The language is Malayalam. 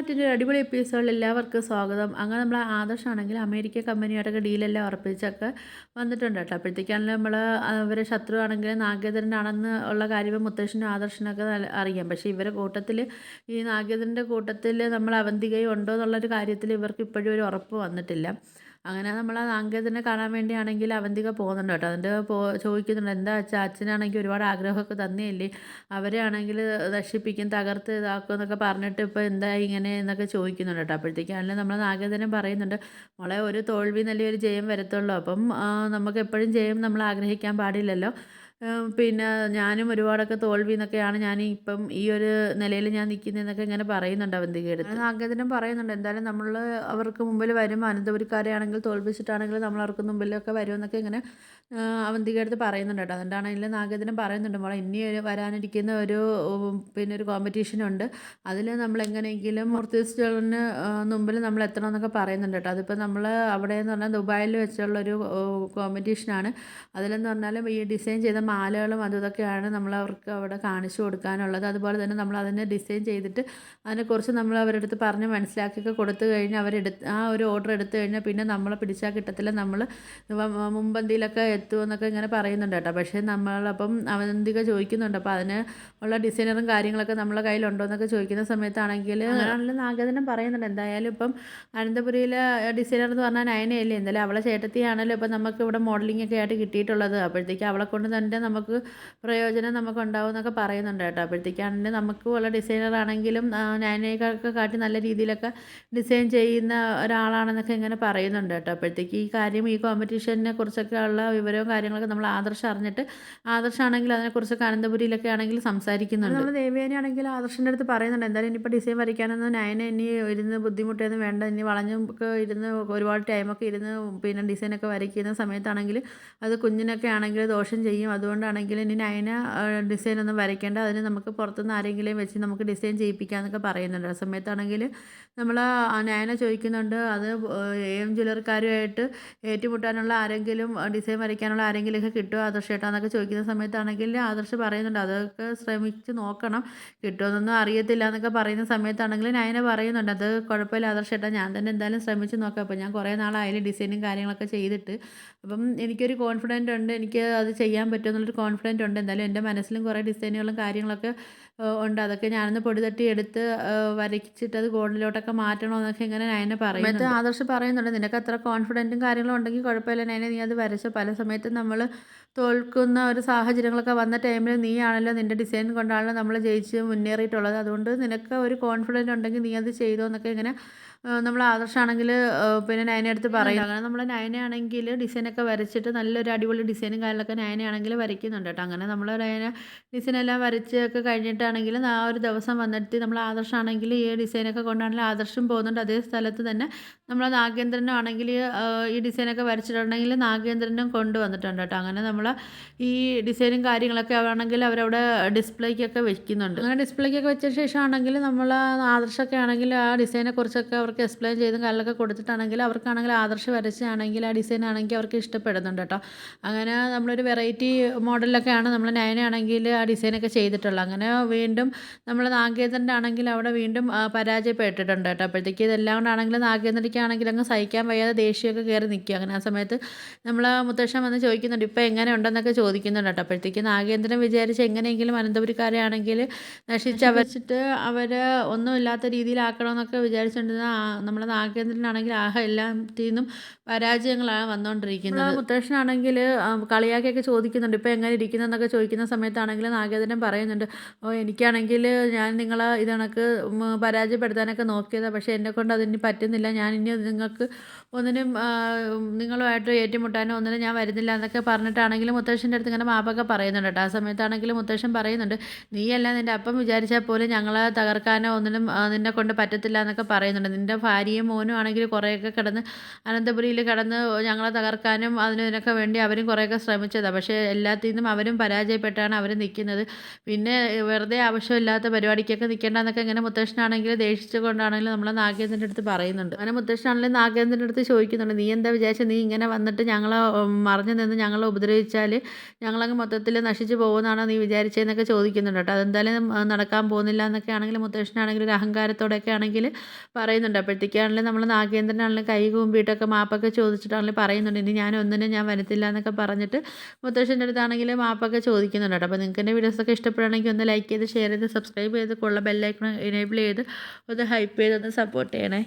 മറ്റൊരു അടിപൊളി എപ്പിസോഡിൽ എല്ലാവർക്കും സ്വാഗതം. അങ്ങനെ നമ്മൾ ആദർശാണെങ്കിൽ അമേരിക്ക കമ്പനിയോടൊക്കെ ഡീലെല്ലാം ഉറപ്പിച്ചൊക്കെ വന്നിട്ടുണ്ട് കേട്ടോ. അപ്പോഴത്തേക്കാണെങ്കിൽ നമ്മൾ അവരെ ശത്രു ആണെങ്കിൽ നാഗേന്ദ്രനാണെന്ന് ഉള്ള കാര്യം മുത്തശ്ശനും ആദർശനൊക്കെ അറിയാം. പക്ഷേ ഇവരെ കൂട്ടത്തിൽ ഈ നാഗേന്ദ്രന്റെ കൂട്ടത്തിൽ നമ്മൾ അവന്തികയും ഉണ്ടോ എന്നുള്ളൊരു കാര്യത്തിൽ ഇവർക്ക് ഇപ്പോഴും ഒരു ഉറപ്പ് വന്നിട്ടില്ല. അങ്ങനെ നമ്മൾ ആ നാഗേന്ദ്രനെ കാണാൻ വേണ്ടിയാണെങ്കിൽ അവന്തിക പോകുന്നുണ്ട് കേട്ടോ. അതിന്റെ പോ ചോദിക്കുന്നുണ്ട് എന്താ അച്ഛൻ അച്ഛനാണെങ്കിൽ ഒരുപാട് ആഗ്രഹമൊക്കെ തന്നെയല്ലേ? അവരെ ആണെങ്കിൽ നശിപ്പിക്കും തകർത്ത് ഇതാക്കും എന്നൊക്കെ പറഞ്ഞിട്ട് ഇപ്പോൾ എന്താ ഇങ്ങനെ എന്നൊക്കെ ചോദിക്കുന്നുണ്ട് കേട്ടോ. അപ്പോഴത്തേക്കാണെങ്കിലും നമ്മൾ നാഗേന്ദ്രൻ പറയുന്നുണ്ട് മോളെ ഒരു തോൽവി നല്ലൊരു ജയം വരത്തുള്ളൂ. അപ്പം നമുക്ക് എപ്പോഴും ജയം നമ്മൾ ആഗ്രഹിക്കാൻ പാടില്ലല്ലോ. പിന്നെ ഞാനും ഒരുപാടൊക്കെ തോൽവി എന്നൊക്കെയാണ് ഞാൻ ഇപ്പം ഈ ഒരു നിലയിൽ ഞാൻ നിൽക്കുന്നതെന്നൊക്കെ ഇങ്ങനെ പറയുന്നുണ്ട് അവന്തിക എടുത്ത്. നാഗേന്ദ്രൻ പറയുന്നുണ്ട്. എന്തായാലും നമ്മൾ അവർക്ക് മുമ്പിൽ വരും. അനന്തപുരിക്കാരെ ആണെങ്കിൽ തോൽപ്പിച്ചിട്ടാണെങ്കിൽ നമ്മൾ അവർക്ക് മുമ്പിലൊക്കെ വരുമെന്നൊക്കെ ഇങ്ങനെ അവന്തി അടുത്ത് പറയുന്നുണ്ട് കേട്ടോ. അതുകൊണ്ടാണെങ്കിൽ നാഗേന്ദ്രൻ പറയുന്നുണ്ട്. മോളെ ഇനി വരാനിരിക്കുന്ന ഒരു പിന്നെ ഒരു കോമ്പറ്റീഷനുണ്ട് അതിൽ നമ്മൾ എങ്ങനെയെങ്കിലും മൂർത്തിസ്റ്റലിന് മുമ്പിൽ നമ്മൾ എത്തണം എന്നൊക്കെ പറയുന്നുണ്ട് കേട്ടോ. അതിപ്പോൾ നമ്മൾ അവിടെ എന്ന് പറഞ്ഞാൽ ദുബായിൽ വെച്ചുള്ളൊരു കോമ്പറ്റീഷനാണ് അതിലെന്ന് പറഞ്ഞാലും ഈ ഡിസൈൻ ചെയ്ത മാലകളും അതും ഇതൊക്കെയാണ് നമ്മൾ അവർക്ക് അവിടെ കാണിച്ചു കൊടുക്കാനുള്ളത്. അതുപോലെ തന്നെ നമ്മൾ അതിനെ ഡിസൈൻ ചെയ്തിട്ട് അതിനെക്കുറിച്ച് നമ്മൾ അവരുടെ അടുത്ത് പറഞ്ഞ് മനസ്സിലാക്കിയൊക്കെ കൊടുത്തു കഴിഞ്ഞാൽ അവരെടുത്ത് ആ ഒരു ഓർഡർ എടുത്തു കഴിഞ്ഞാൽ പിന്നെ നമ്മളെ പിടിച്ചാൽ കിട്ടത്തില്ല. നമ്മൾ മുമ്പന്തിയിലൊക്കെ എത്തുമെന്നൊക്കെ ഇങ്ങനെ പറയുന്നുണ്ട് കേട്ടോ. പക്ഷേ നമ്മളപ്പം അവന്തിക ചോദിക്കുന്നുണ്ട്. അപ്പോൾ അതിന് ഉള്ള ഡിസൈനറും കാര്യങ്ങളൊക്കെ നമ്മളെ കയ്യിലുണ്ടോ എന്നൊക്കെ ചോദിക്കുന്ന സമയത്താണെങ്കിൽ നല്ല നാഗതനം പറയുന്നുണ്ട്. എന്തായാലും ഇപ്പം അനന്തപുരിയിലെ ഡിസൈനർ എന്ന് പറഞ്ഞാൽ നയനയല്ലേ? എന്തായാലും അവളെ ചേട്ടത്തിയാണല്ലോ ഇപ്പം നമുക്ക് ഇവിടെ മോഡലിംഗ് ഒക്കെ ആയിട്ട് കിട്ടിയിട്ടുള്ളത്. അപ്പോഴത്തേക്ക് അവളെ കൊണ്ട് തന്നെ നമുക്ക് പ്രയോജനം നമുക്ക് ഉണ്ടാവും എന്നൊക്കെ പറയുന്നുണ്ട് കേട്ടോ. അപ്പോഴത്തേക്കാണെങ്കിൽ നമുക്ക് ഉള്ള ഡിസൈനർ ആണെങ്കിലും നയനയൊക്കെ കാട്ടി നല്ല രീതിയിലൊക്കെ ഡിസൈൻ ചെയ്യുന്ന ഒരാളാണെന്നൊക്കെ ഇങ്ങനെ പറയുന്നുണ്ട് കേട്ടോ. അപ്പോഴത്തേക്ക് ഈ കാര്യം ഈ കോമ്പറ്റീഷനെ കുറിച്ചൊക്കെ ഉള്ള വിവരവും കാര്യങ്ങളൊക്കെ നമ്മൾ ആദർശം അറിഞ്ഞിട്ട് ആദർശമാണെങ്കിൽ അതിനെക്കുറിച്ചൊക്കെ അനന്തപുരിയിലൊക്കെ ആണെങ്കിൽ സംസാരിക്കുന്നുണ്ട്. നമ്മൾ ദേവേനെ ആണെങ്കിൽ ആദർശന്റെ അടുത്ത് പറയുന്നുണ്ട് എന്തായാലും ഇനിയിപ്പോൾ ഡിസൈൻ വരയ്ക്കാനൊന്നും നയനെ ഇനി ഇരുന്ന് ബുദ്ധിമുട്ടൊന്നും വേണ്ട ഇനി വളഞ്ഞൊക്കെ ഇരുന്ന് ഒരുപാട് ടൈമൊക്കെ ഇരുന്ന് പിന്നെ ഡിസൈനൊക്കെ വരയ്ക്കുന്ന സമയത്താണെങ്കിൽ അത് കുഞ്ഞിനൊക്കെ ആണെങ്കിൽ ദോഷം ചെയ്യും അതുകൊണ്ടാണെങ്കിൽ ഇനി നയന ഡിസൈൻ ഒന്നും വരയ്ക്കേണ്ട. അതിന് നമുക്ക് പുറത്തുനിന്ന് ആരെങ്കിലും വെച്ച് നമുക്ക് ഡിസൈൻ ചെയ്യിപ്പിക്കാമെന്നൊക്കെ പറയുന്നുണ്ട്. ആ സമയത്താണെങ്കിൽ നമ്മൾ നയന ചോദിക്കുന്നുണ്ട് അത് എം ജ്വല്ലറിക്കാരുമായിട്ട് ഏറ്റുമുട്ടാനുള്ള ആരെങ്കിലും ഡിസൈൻ വരയ്ക്കാനുള്ള ആരെങ്കിലുമൊക്കെ കിട്ടുമോ ആദർശേട്ടാ എന്നൊക്കെ ചോദിക്കുന്ന സമയത്താണെങ്കിൽ ആദർശ് പറയുന്നുണ്ട് അതൊക്കെ ശ്രമിച്ച് നോക്കണം. കിട്ടുമെന്നൊന്നും അറിയത്തില്ല എന്നൊക്കെ പറയുന്ന സമയത്താണെങ്കിൽ നയന പറയുന്നുണ്ട് അത് കുഴപ്പമില്ല ആദർശേട്ടാ ഞാൻ തന്നെ എന്തായാലും ശ്രമിച്ച് നോക്കാം. അപ്പോൾ ഞാൻ കുറേ നാളായാലും ഡിസൈനും കാര്യങ്ങളൊക്കെ ചെയ്തിട്ട്. അപ്പം എനിക്കൊരു കോൺഫിഡന്റ് ഉണ്ട് എനിക്ക് അത് ചെയ്യാൻ പറ്റുമെന്നുള്ളൊരു കോൺഫിഡന്റ് ഉണ്ട്. എന്തായാലും എന്റെ മനസ്സിലും കുറേ ഡിസൈനുകളും കാര്യങ്ങളൊക്കെ ഉണ്ട്. അതൊക്കെ ഞാനൊന്ന് പൊടി തട്ടി എടുത്ത് വരച്ചിട്ട് അത് ഗോൾഡിലോട്ടൊക്കെ മാറ്റണമെന്നൊക്കെ ഇങ്ങനെ നയനെ പറയും എന്നിട്ട് ആദർശ് പറയുന്നുണ്ട് നിനക്ക് അത്ര കോൺഫിഡന്റും കാര്യങ്ങളും ഉണ്ടെങ്കിൽ കുഴപ്പമില്ല. നയനെ നീ അത് വരച്ചോ. പല സമയത്തും നമ്മൾ തോൽക്കുന്ന ഒരു സാഹചര്യങ്ങളൊക്കെ വന്ന ടൈമിൽ നീയാണല്ലോ നിന്റെ ഡിസൈൻ കൊണ്ടാണല്ലോ നമ്മൾ ജയിച്ച് മുന്നേറിയിട്ടുള്ളത്. അതുകൊണ്ട് നിനക്ക് ഒരു കോൺഫിഡന്റ് ഉണ്ടെങ്കിൽ നീ അത് ചെയ്തോ എന്നൊക്കെ ഇങ്ങനെ നമ്മൾ ആദർശാണെങ്കിൽ പിന്നെ നയനെ അടുത്ത് പറയും അങ്ങനെ നമ്മൾ നയനയാണെങ്കിൽ ഡിസൈനൊക്കെ വരച്ചിട്ട് നല്ലൊരു അടിപൊളി ഡിസൈനും കാര്യങ്ങളൊക്കെ നയനയാണെങ്കിൽ വരയ്ക്കുന്നുണ്ട് കേട്ടോ. അങ്ങനെ നമ്മൾ നയന ഡിസൈനെല്ലാം വരച്ചൊക്കെ കഴിഞ്ഞിട്ടാണെങ്കിൽ ആ ഒരു ദിവസം വന്നിട്ട് നമ്മൾ ആദർശാണെങ്കിൽ ഈ ഡിസൈനൊക്കെ കൊണ്ടാണെങ്കിൽ ആദർശം പോകുന്നുണ്ട്. അതേ സ്ഥലത്ത് തന്നെ നമ്മൾ നാഗേന്ദ്രനും ആണെങ്കിൽ ഈ ഡിസൈനൊക്കെ വരച്ചിട്ടുണ്ടെങ്കിൽ നാഗേന്ദ്രനും കൊണ്ടുവന്നിട്ടുണ്ട് കേട്ടോ. അങ്ങനെ നമ്മൾ ഈ ഡിസൈനും കാര്യങ്ങളൊക്കെ ആണെങ്കിൽ അവരവിടെ ഡിസ്പ്ലേക്കൊക്കെ വെക്കുന്നുണ്ട്. അങ്ങനെ ഡിസ്പ്ലേക്കൊക്കെ വെച്ച ശേഷം ആണെങ്കിൽ നമ്മൾ ആദർശമൊക്കെ ആണെങ്കിൽ ആ ഡിസൈനെ കുറിച്ചൊക്കെ അവർക്ക് എക്സ്പ്ലെയിൻ ചെയ്തും കല്ലൊക്കെ കൊടുത്തിട്ടാണെങ്കിൽ അവർക്കാണെങ്കിൽ ആദർശ വരച്ചാണെങ്കിൽ ആ ഡിസൈൻ ആണെങ്കിൽ അവർക്ക് ഇഷ്ടപ്പെടുന്നുണ്ട് കേട്ടോ. അങ്ങനെ നമ്മളൊരു വെറൈറ്റി മോഡലിലൊക്കെയാണ് നമ്മൾ നയനാണെങ്കിൽ ആ ഡിസൈനൊക്കെ ചെയ്തിട്ടുള്ളത്. അങ്ങനെ വീണ്ടും നമ്മൾ നാഗേന്ദ്രന്റെ ആണെങ്കിൽ അവിടെ വീണ്ടും പരാജയപ്പെട്ടിട്ടുണ്ട് കേട്ടോ. അപ്പോഴത്തേക്ക് ഇതെല്ലാം കൊണ്ടാണെങ്കിൽ നാഗേന്ദ്രയ്ക്ക് ആണെങ്കിൽ അങ്ങ് സഹിക്കാൻ വയ്യാതെ ദേഷ്യമൊക്കെ കയറി നിൽക്കുക. അങ്ങനെ ആ സമയത്ത് നമ്മൾ മുത്തശ്ശൻ വന്ന് ചോദിക്കുന്നുണ്ട് ഇപ്പോൾ എങ്ങനെ ഉണ്ടെന്നൊക്കെ ചോദിക്കുന്നുണ്ട് കേട്ടോ. അപ്പോഴത്തേക്ക് നാഗേന്ദ്രൻ വിചാരിച്ച് എങ്ങനെയെങ്കിലും അനന്തപുരിക്കാരെ ആണെങ്കിൽ നശിച്ചവച്ചിട്ട് അവർ ഒന്നുമില്ലാത്ത രീതിയിലാക്കണമെന്നൊക്കെ വിചാരിച്ചുകൊണ്ടിരുന്ന നമ്മുടെ നാഗേന്ദ്രനാണെങ്കിൽ ആഹ എല്ലാത്തിൽ നിന്നും പരാജയങ്ങളാണ് വന്നുകൊണ്ടിരിക്കുന്നത് മുത്തശ്ശനാണെങ്കിൽ കളിയാക്കിയൊക്കെ ചോദിക്കുന്നുണ്ട്. ഇപ്പോൾ എങ്ങനെ ഇരിക്കുന്നതെന്നൊക്കെ ചോദിക്കുന്ന സമയത്താണെങ്കിൽ നാഗേന്ദ്രൻ പറയുന്നുണ്ട് ഓ എനിക്കാണെങ്കിൽ ഞാൻ നിങ്ങളെ ഇതണക്ക് പരാജയപ്പെടുത്താനൊക്കെ നോക്കിയതാണ് പക്ഷേ എന്നെ കൊണ്ട് അതിന് പറ്റുന്നില്ല. ഞാൻ ഇനി നിങ്ങൾക്ക് ഒന്നിനും നിങ്ങളുമായിട്ട് ഏറ്റുമുട്ടാനോ ഒന്നിനും ഞാൻ വരുന്നില്ല എന്നൊക്കെ പറഞ്ഞിട്ടാണെങ്കിലും മുത്തശ്ശന്റെ അടുത്ത് ഇങ്ങനെ മാപ്പൊക്കെ പറയുന്നുണ്ട് കേട്ടോ. ആ സമയത്താണെങ്കിലും മുത്തശ്ശൻ പറയുന്നുണ്ട് നീയല്ല നിന്റെ അപ്പം വിചാരിച്ചാൽ പോലും ഞങ്ങളെ തകർക്കാനോ ഒന്നിനും നിന്നെ കൊണ്ട് പറ്റത്തില്ല എന്നൊക്കെ പറയുന്നുണ്ട്. നിന്റെ ഭാര്യയും മോനും ആണെങ്കിൽ കുറേയൊക്കെ കിടന്ന് അനന്തപുരിയിൽ കിടന്ന് ഞങ്ങളെ തകർക്കാനും അതിനൊക്കെ വേണ്ടി അവരും കുറേയൊക്കെ ശ്രമിച്ചതാണ് പക്ഷേ എല്ലാത്തിൽ നിന്നും അവരും പരാജയപ്പെട്ടാണ് അവർ നിൽക്കുന്നത്. പിന്നെ വെറുതെ ആവശ്യമില്ലാത്ത പരിപാടിക്കൊക്കെ നിൽക്കേണ്ടെന്നൊക്കെ ഇങ്ങനെ മുത്തശ്ശനാണെങ്കിൽ ദേഷിച്ചുകൊണ്ടാണെങ്കിലും നമ്മളെ നാഗേന്ദ്രന്റെ അടുത്ത് പറയുന്നുണ്ട്. അങ്ങനെ മുത്തശ്ശനാണെങ്കിലും നാഗേന്ദ്രന്റെ അടുത്ത് ചോദിക്കുന്നുണ്ട് നീ എന്താ വിചാരിച്ചത് നീ ഇങ്ങനെ വന്നിട്ട് ഞങ്ങളെ മറിഞ്ഞു നിന്ന് ഞങ്ങളെ ഉപദ്രവിച്ചാൽ ഞങ്ങളങ്ങ് മൊത്തത്തിൽ നശിച്ചു പോകുമെന്നാണോ നീ വിചാരിച്ചതെന്നൊക്കെ ചോദിക്കുന്നുണ്ട് കേട്ടോ. അതെന്തായാലും നടക്കാൻ പോകുന്നില്ല എന്നൊക്കെ ആണെങ്കിൽ മുത്തശ്ശനാണെങ്കിൽ ഒരു അഹങ്കാരത്തോടെയൊക്കെ ആണെങ്കിൽ പറയുന്നുണ്ട്. അപ്പോഴത്തേക്കാണെങ്കിലും നമ്മൾ നാഗേന്ദ്രനാണെങ്കിലും കൈ കൂമ്പിയിട്ടൊക്കെ മാപ്പൊക്കെ ചോദിച്ചിട്ടാണെങ്കിലും പറയുന്നുണ്ട്. ഇനി ഞാൻ ഞാൻ വരത്തില്ല എന്നൊക്കെ പറഞ്ഞിട്ട് മുത്തശ്ശന്റെ അടുത്താണെങ്കിൽ മാപ്പൊക്കെ ചോദിക്കുന്നുണ്ട് കേട്ടോ. അപ്പോൾ നിങ്ങൾക്ക് എന്റെ വീഡിയോസൊക്കെ ഇഷ്ടപ്പെടുകയാണെങ്കിൽ ഒന്ന് ലൈക്ക് ചെയ്ത് ഷെയർ ചെയ്ത് സബ്സ്ക്രൈബ് ചെയ്ത് കൊള്ള ബെല്ലൈക്കൺ എനേബിൾ ചെയ്ത് ഒന്ന് ഹൈപ്പ് ചെയ്ത് ഒന്ന് സപ്പോർട്ട് ചെയ്യണേ.